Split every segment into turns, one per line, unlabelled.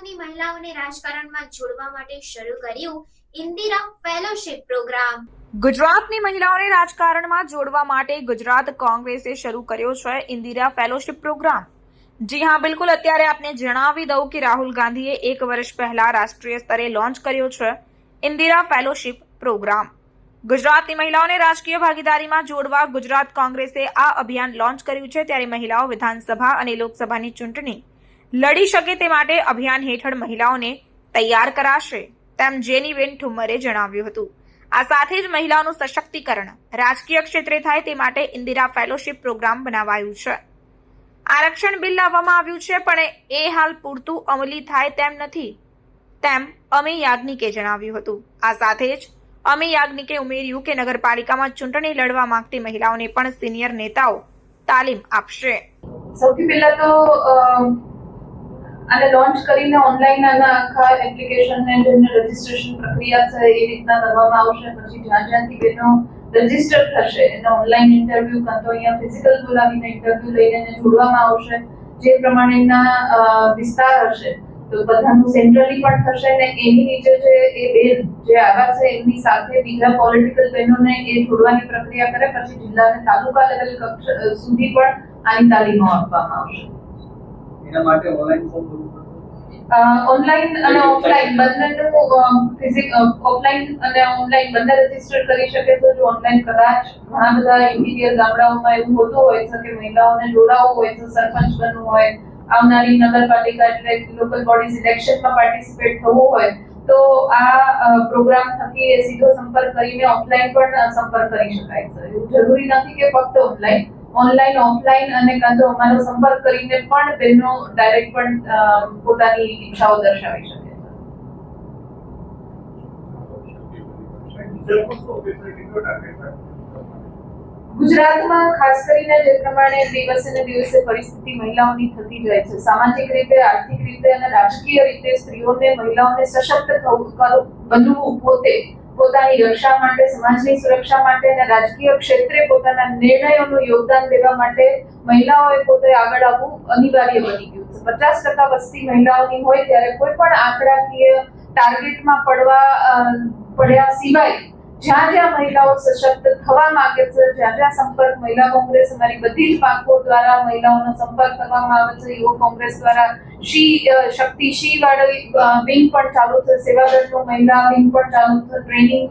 ગુજરાતની મહિલાઓને રાજકારણમાં જોડવા માટે શરૂ કર્યું ઇન્દિરા ફેલોશિપ પ્રોગ્રામ.
ગુજરાતની મહિલાઓને રાજકારણમાં જોડવા માટે ગુજરાત કોંગ્રેસે શરૂ કર્યો છે ઇન્દિરા ફેલોશિપ પ્રોગ્રામ. જી હા, બિલકુલ. અત્યારે આપને જણાવી દઉં કે રાહુલ ગાંધીએ એક વર્ષ પહેલા રાષ્ટ્રીય સ્તરે લોન્ચ કર્યો છે ઇન્દિરા ફેલોશિપ પ્રોગ્રામ. ગુજરાતની મહિલાઓને રાજકીય ભાગીદારીમાં જોડવા ગુજરાત કોંગ્રેસે આ અભિયાન લોન્ચ કર્યું છે. ત્યારે મહિલાઓ વિધાનસભા અને લોકસભાની ચૂંટણી લડી શકે તે માટે અભિયાન હેઠળ મહિલાઓને તૈયાર કરાશે, તેમ જેનીબેન ઠુમ્મરે જણાવ્યું હતું. આ સાથે જ મહિલાઓનું સશક્તિકરણ રાજકીય ક્ષેત્રે થાય તે માટે ઇન્દિરા ફેલોશિપ પ્રોગ્રામ બનાવાયું છે. આરક્ષણ બિલ લાવવામાં આવ્યું છે, પણ એ હાલ પૂરતું અમલી થાય તેમ નથી, તેમ અમી યાજ્ઞિકે જણાવ્યું હતું. આ સાથે જ અમે યાજ્ઞિકે ઉમેર્યું કે નગરપાલિકામાં ચૂંટણી લડવા માંગતી મહિલાઓને પણ સિનિયર નેતાઓ તાલીમ આપશે.
સૌથી પહેલા તો અ, આને લોન્ચ કરીને ઓનલાઈન આના આખા એપ્લિકેશન ને જેમને રજીસ્ટ્રેશન પ્રક્રિયા છે એ રીતના કરવામાં આવશે. પછી જ્યાં જ્યાંથી બેનો રજિસ્ટર થશે એને ઓનલાઈન ઇન્ટરવ્યુ કાં તો અહીંયા ફિઝિકલ બોલાવીને ઇન્ટરવ્યુ લઈને એને જોડવામાં આવશે. જે પ્રમાણેના વિસ્તાર હશે તો બધાનું સેન્ટ્રલી પણ થશે ને એની નીચે જે એ બેન જે આવ્યા છે એમની સાથે બીજા પોલિટિકલ બહેનોને એ જોડવાની પ્રક્રિયા કરે. પછી જિલ્લા અને તાલુકા લેવલ સુધી પણ આની તાલીમો આપવામાં આવશે.
એના માટે ઓનલાઈન ફોર્મ ભરવું
ઓનલાઈન અને ઓફલાઈન બંનેનું ફિઝિક ઓફલાઈન અને ઓનલાઈન બંને રજિસ્ટર કરી શકે તો જો ઓનલાઈન કદાચ ઘણા બધા ઇન્ટિરિયર ગામડાઓમાં એવું હોતું હોય છે કે મહિલાઓને જોડાવવું હોય તો સરપંચ બનવું હોય આવનારી નગરપાલિકા એટલે લોકલ બોડી ઇલેક્શનમાં પાર્ટિસિપેટ થવું હોય તો આ પ્રોગ્રામ થકી સીધો સંપર્ક કરીને ઓફલાઈન પણ સંપર્ક કરી શકાય. છે જરૂરી નથી કે ફક્ત ઓનલાઈન ઓનલાઈન ઓફલાઈન અને કાં અમારો સંપર્ક કરીને પણ બહેનો ડાયરેક્ટ પણ પોતાની ઈચ્છાઓ દર્શાવી શકે. ગુજરાતમાં ખાસ કરીને જે પ્રમાણે દિવસે ને દિવસે પરિસ્થિતિ મહિલાઓની થતી જાય છે. સામાજિક રીતે, આર્થિક રીતે અને રાજકીય રીતે સ્ત્રીઓને મહિલાઓને સશક્ત થવું બનવું પોતે પોતાની રક્ષા માટે, સમાજની સુરક્ષા માટે અને રાજકીય ક્ષેત્રે પોતાના નિર્ણયોનું યોગદાન દેવા માટે મહિલાઓએ પોતે આગળ આવવું અનિવાર્ય બની ગયું છે. પચાસ ટકા વસ્તી મહિલાઓની હોય ત્યારે કોઈ પણ આંકડાકીય ટાર્ગેટમાં પડવા પડ્યા સિવાય જ્યાં જ્યાં મહિલાઓ સશક્ત થવા માંગે છે, જ્યાં જ્યાં સંપર્ક મહિલા કોંગ્રેસ અમારી બધી જ પાંખો દ્વારા મહિલાઓનો સંપર્ક કરવામાં આવે છે યુવક કોંગ્રેસ દ્વારા શી શક્તિ શી વાળી વિંગ પણ ચાલુ છે, સેવાદળનું મહિલા વિંગ પણ ચાલુ છે, ટ્રેનિંગ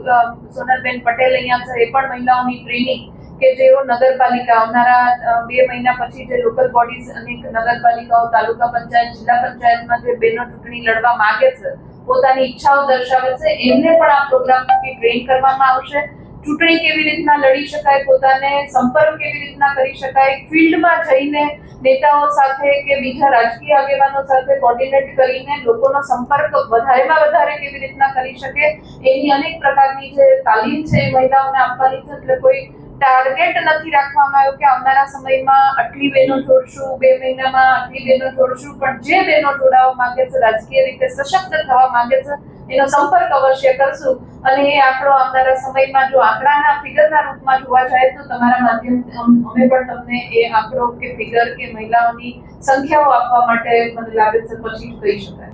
સોનલબેન પટેલ અહીંયા છે, એ પણ મહિલાઓની ટ્રેનિંગ કે જેઓ નગરપાલિકા આવનારા બે મહિના પછી જે લોકલ બોડીઝ અને નગરપાલિકાઓ, તાલુકા પંચાયત, જિલ્લા પંચાયતમાં જે બેનો ચૂંટણી લડવા માંગે છે પોતાની ઈચ્છાઓ દર્શાવે છે. એમને પણ આ પ્રોગ્રામ થકી ટ્રેન કરવામાં આવશે. ચૂંટણી કેવી રીતના લડી શકાય, પોતાને સંપર્ક કેવી રીતના કરી શકાય, ફિલ્ડમાં જઈને નેતાઓ સાથે કે બીજા રાજકીય આગેવાનો સાથે કોર્ડિનેટ કરીને લોકોનો સંપર્ક વધારેમાં વધારે કેવી રીતના કરી શકે, એની અનેક પ્રકારની જે તાલીમ છે એ મહિલાઓને આપવાની છે. એટલે કોઈ ટાર્ગેટ નથી રાખવામાં આવ્યો કે આવનારા સમયમાં આટલી બહેનો જોડશું, બે મહિનામાં આટલી બહેનો જોડશું, પણ જે બહેનો જોડાવા માંગે છે, રાજકીય રીતે સશક્ત થવા માંગે છે, એનો સંપર્ક અવશ્ય કરશું. અને એ આંકડો આવનારા સમયમાં જો આંકડાના ફિગરના રૂપમાં જોવા જાય તો તમારા માધ્યમ, અમે પણ તમને એ આંકડો કે ફિગર કે મહિલાઓની સંખ્યાઓ આપવા માટે મને લાગે છે, પછી કહી શકાય.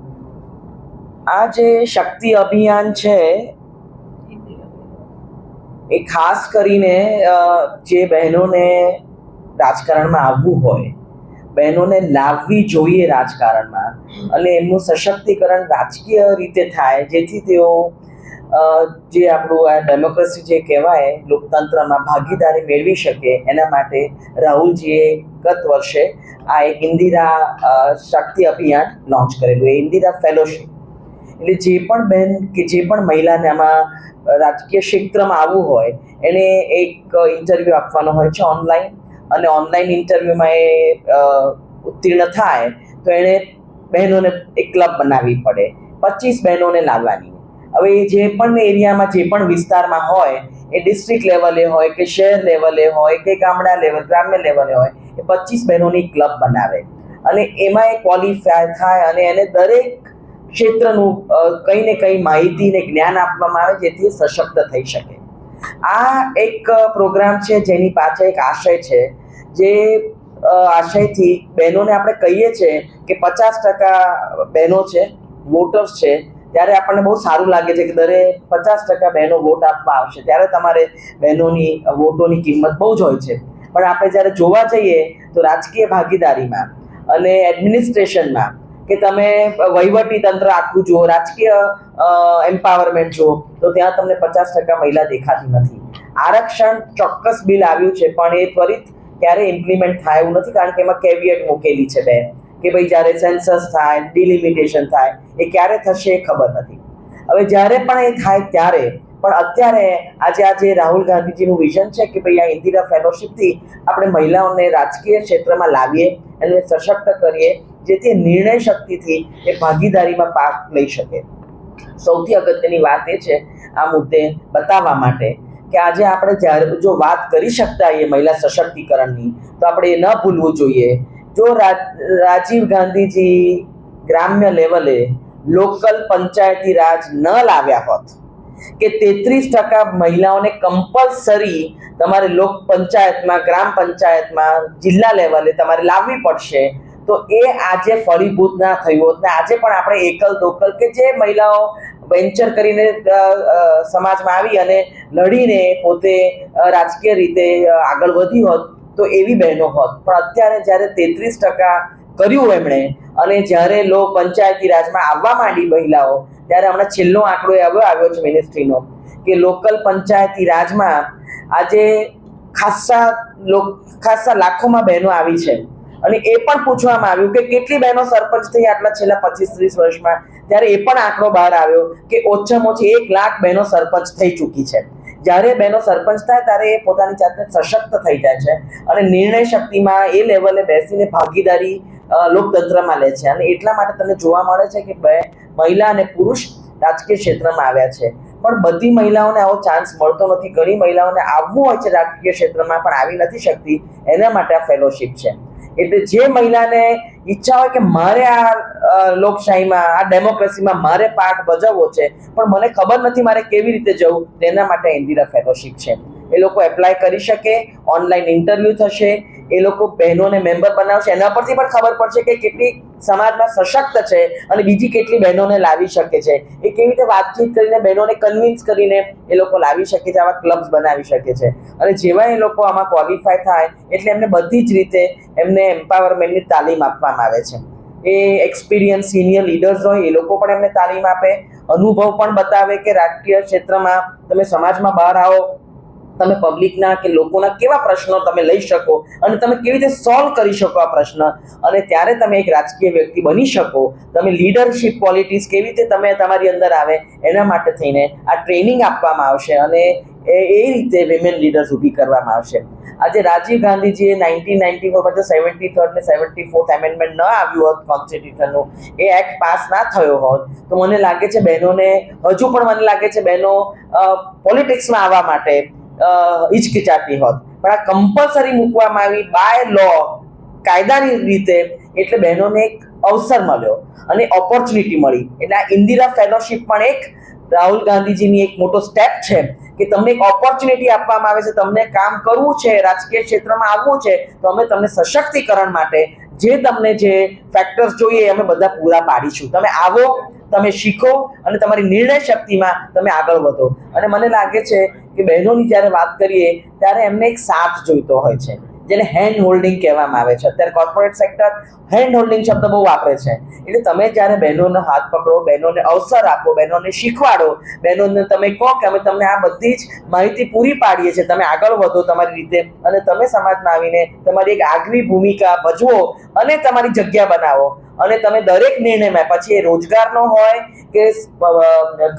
આ જે શક્તિ અભિયાન છે એ ખાસ કરીને જે બહેનોને રાજકારણમાં આવવું હોય, બહેનોને લાવવી જોઈએ રાજકારણમાં. અને એમનું સશક્તિકરણ રાજકીય રીતે થાય, જેથી તેઓ જે આપણું આ ડેમોક્રેસી જે કહેવાય, લોકતંત્રમાં ભાગીદારી મેળવી શકે, એના માટે રાહુલજીએ ગત વર્ષે આ એક ઇન્દિરા શક્તિ અભિયાન લોન્ચ કરેલું. એ ઇન્દિરા ફેલોશિપ. એટલે જે પણ બહેન કે જે પણ મહિલાને આમાં રાજકીય ક્ષેત્રમાં આવવું હોય, એને એક ઇન્ટરવ્યૂ આપવાનો હોય છે ઓનલાઈન અને ઓનલાઈન ઇન્ટરવ્યૂમાં એ ઉત્તીર્ણ થાય, તો એણે બહેનોને એક ક્લબ બનાવવી પડે. પચીસ બહેનોને લાવવાની. હવે એ જે પણ એરિયામાં, જે પણ વિસ્તારમાં હોય, એ ડિસ્ટ્રિક્ટ લેવલે હોય, કે શહેર લેવલે હોય, કે ગામડા લેવલ ગ્રામ્ય લેવલે હોય, એ પચીસ બહેનોની ક્લબ બનાવે. અને એમાં એ ક્વોલિફાય થાય અને એને દરેક ક્ષેત્રનું કંઈ ને કંઈ માહિતી ને જ્ઞાન આપવામાં આવે જેથી સશક્ત થઈ શકે. આ એક પ્રોગ્રામ છે જેની પાછળ એક આશય છે જે આશયથી બહેનોને આપણે કહીએ છીએ કે પચાસ ટકા બહેનો છે વોટર્સ છે, ત્યારે આપણને બહુ સારું લાગે છે કે દરે પચાસ ટકા બહેનો વોટ આપવા આવશે. ત્યારે તમારે બહેનોની વોટોની કિંમત બહુ જ હોય છે. પણ આપણે જ્યારે જોવા જઈએ તો રાજકીય ભાગીદારીમાં અને એડમિનિસ્ટ્રેશનમાં કે તમે વહીવટી તંત્ર આખું જુઓ, રાજકીય એમ્પાવરમેન્ટ જુઓ, તો ત્યાં તમને પચાસ ટકા મહિલા દેખાતી નથી. આરક્ષણ ચોક્કસ બિલ આવ્યું છે, પણ એ ત્વરિત ક્યારે ઇમ્પ્લિમેન્ટ થાય એવું નથી, કારણ કે એમાં કેવિયટ મૂકેલી છે બે, કે ભાઈ જ્યારે સેન્સસ થાય ડિલિમિટેશન થાય, એ ક્યારે થશે એ ખબર નથી. હવે જ્યારે પણ એ થાય ત્યારે, પણ અત્યારે આજે આજે રાહુલ ગાંધીજીનું વિઝન છે કે ભાઈ આ ઇન્દિરા ફેલોશિપથી આપણે મહિલાઓને રાજકીય ક્ષેત્રમાં લાવીએ અને સશક્ત કરીએ જેથી નિર્ણય શક્તિથી એ ભાગીદારીમાં પાક લઈ શકે. સૌથી અગત્યની વાત એ છે આ મુદ્દે બતાવવા માટે કે આજે આપણે જ્યારે જો વાત કરી શકતા હોઈએ મહિલા સશક્તિકરણની, તો આપણે એ ન ભૂલવું જોઈએ. જો રાજ- રાજીવ ગાંધીજી ગ્રામ્ય લેવલે લોકલ પંચાયતી રાજ ન લાવ્યા હોત, કે તેત્રીસ ટકા મહિલાઓને કમ્પલસરી તમારે લોક પંચાયતમાં, ગ્રામ પંચાયતમાં, જિલ્લા લેવલે તમારે લાવવી પડશે તો એ આજે ફળીભૂત ના થયું હોત. ને આજે પણ આપણે એકલ દોકલ કે જે મહિલાઓ વેન્ચર કરીને સમાજમાં આવી અને લડીને પોતે રાજકીય રીતે આગળ વધી હોત તો એવી બહેનો હોત. પણ અત્યારે જ્યારે તેત્રીસ ટકા કર્યું એમણે અને જ્યારે લો પંચાયતી રાજમાં આવવા માંડી મહિલાઓ, ત્યારે હમણાં છેલ્લો આંકડો એવો આવ્યો છે મિનિસ્ટ્રીનો કે લોકલ પંચાયતી રાજમાં આજે ખાસ્સા લોક, ખાસ્સા લાખોમાં બહેનો આવી છે. અને એ પણ પૂછવામાં આવ્યું કે કેટલી બહેનો સરપંચ થઈ આટલા છેલ્લા પચીસ ત્રીસ વર્ષમાં? ત્યારે એ પણ આંકડો બહાર આવ્યો કે ઓછામાં ઓછી એક લાખ બહેનો સરપંચ થઈ ચૂકી છે. જ્યારે બહેનો સરપંચ થાય ત્યારે એ પોતાની જાતને સશક્ત થઈ જાય છે અને નિર્ણય શક્તિમાં એ લેવલે બેસીને ભાગીદારી લોકતંત્રમાં લે છે. અને એટલા માટે તમને જોવા મળે છે કે બે મહિલા અને પુરુષ રાજકીય ક્ષેત્રમાં આવ્યા છે. પણ બધી મહિલાઓને આવો ચાન્સ મળતો નથી. ઘણી મહિલાઓને આવવું હોય છે રાજકીય ક્ષેત્રમાં પણ આવી નથી શકતી. એના માટે આ ફેલોશિપ છે. એટલે જે મહિલાને ઈચ્છા હોય કે મારે આ લોકશાહીમાં, આ ડેમોક્રેસીમાં મારે પાઠ ભજવવો છે, પણ મને ખબર નથી મારે કેવી રીતે જવું, તેના માટે ઇન્દિરા ફેલોશિપ છે. એ લોકો એપ્લાય કરી શકે ઓનલાઈન ઇન્ટરવ્યૂ થશે, એ લોકો બહેનોને મેમ્બર બનાવશે. એના પરથી પણ ખબર પડશે કે કેટલી સમાજમાં સશક્ત છે અને બીજી કેટલી બહેનોને લાવી શકે છે. એ કેવી રીતે વાતચીત કરીને બહેનોને કન્વિન્સ કરીને એ લોકો લાવી શકે છે, આવા ક્લબ્સ બનાવી શકે છે. અને જેવા એ લોકો આમાં ક્વોલિફાય થાય, એટલે એમને બધી જ રીતે એમને એમ્પાવરમેન્ટની તાલીમ આપવામાં આવે છે. એ એક્સપિરિયન્સ સિનિયર લીડર્સ હોય, એ લોકો પણ એમને તાલીમ આપે. અનુભવ પણ બતાવે કે રાજકીય ક્ષેત્રમાં તમે સમાજમાં બહાર આવો તમે પબ્લિકના કે લોકોના કેવા પ્રશ્નો તમે લઈ શકો અને તમે કેવી રીતે સોલ્વ કરી શકો આ પ્રશ્ન? અને ત્યારે તમે એક રાજકીય વ્યક્તિ બની શકો. તમે લીડરશિપ ક્વોલિટીઝ કેવી રીતે તમે તમારી અંદર આવે એના માટે થઈને આ ટ્રેનિંગ આપવામાં આવશે અને એ રીતે વિમેન લીડર્સ ઊભી કરવામાં આવશે. આજે રાજીવ ગાંધીજીએ નાઇન્ટીન નાઇન્ટી ફોરમાં જો સેવન્ટી થર્ડ ને સેવન્ટી ફોર્થ એમેન્ડમેન્ટ ન આવ્યું હોત કોન્સ્ટિટ્યુશનનું એ એક્ટ પાસ ના થયો હોત, તો મને લાગે છે બહેનોને, હજુ પણ મને લાગે છે બહેનો પોલિટિક્સમાં આવવા માટે અ, હિચકિચાતી હોત. પણ આ કમ્પલસરી મૂકવામાં આવી બાય લો કાયદાની રીતે એટલે બહેનોને એક અવસર મળ્યો અને ઓપોર્ચ્યુનિટી મળી. એટલે આ ઇન્દિરા ફેલોશિપ પણ એક રાહુલ ગાંધીજીની એક મોટો સ્ટેપ છે કે તમને એક ઓપોર્ચ્યુનિટી આપવામાં આવે છે તમને કામ કરવું છે રાજકીય ક્ષેત્રમાં આવવું છે તો અમે તમને સશક્તિકરણ માટે જે તમને જે ફેક્ટર્સ જોઈએ અમે બધા પૂરા પાડીશું. તમે આવો તમે શીખો અને તમારી નિર્ણય શક્તિમાં તમે આગળ વધો. અને મને લાગે છે કે બહેનોની જ્યારે વાત કરીએ, ત્યારે એમને એક સાથ જોઈતો હોય છે, જેને હેન્ડ હોલ્ડિંગ કહેવામાં આવે છે. અત્યારે કોર્પોરેટ સેક્ટર હેન્ડ હોલ્ડિંગ શબ્દ બહુ વાપરે છે. એટલે તમે જ્યારે બહેનોનો હાથ પકડો, બહેનોને અવસર આપો, બહેનોને શીખવાડો, બહેનોને તમે કહો કે અમે તમને આ બધી જ માહિતી પૂરી પાડીએ છીએ, તમે આગળ વધો તમારી રીતે અને તમે સમાજમાં આવીને તમારી એક આગવી ભૂમિકા ભજવો અને તમારી જગ્યા બનાવો. અને તમે દરેક નિર્ણયમાં, પછી એ રોજગારનો હોય કે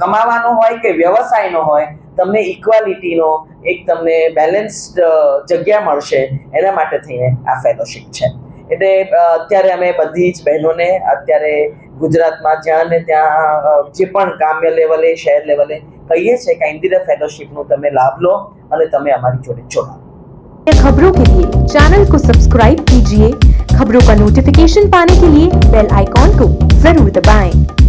કમાવાનો હોય કે વ્યવસાયનો હોય તમને ઇક્વાલિટીનો એક તમને બેલેન્સ જગ્યા મળશે એના માટે થઈને આ ફેલોશિપ છે એટલે અ, અત્યારે અમે બધી જ બહેનોને અત્યારે ગુજરાતમાં જ્યાં ને ત્યાં અ, જે પણ ગ્રામ્ય લેવલે શહેર લેવલે કહીએ છીએ કે ઇન્દિરા ફેલોશિપનો તમે લાભ લો અને તમે અમારી જોડે જોડાઓ
खबरों के लिए चैनल को सब्सक्राइब कीजिए खबरों का नोटिफिकेशन पाने के लिए बेल आइकॉन को जरूर दबाएं।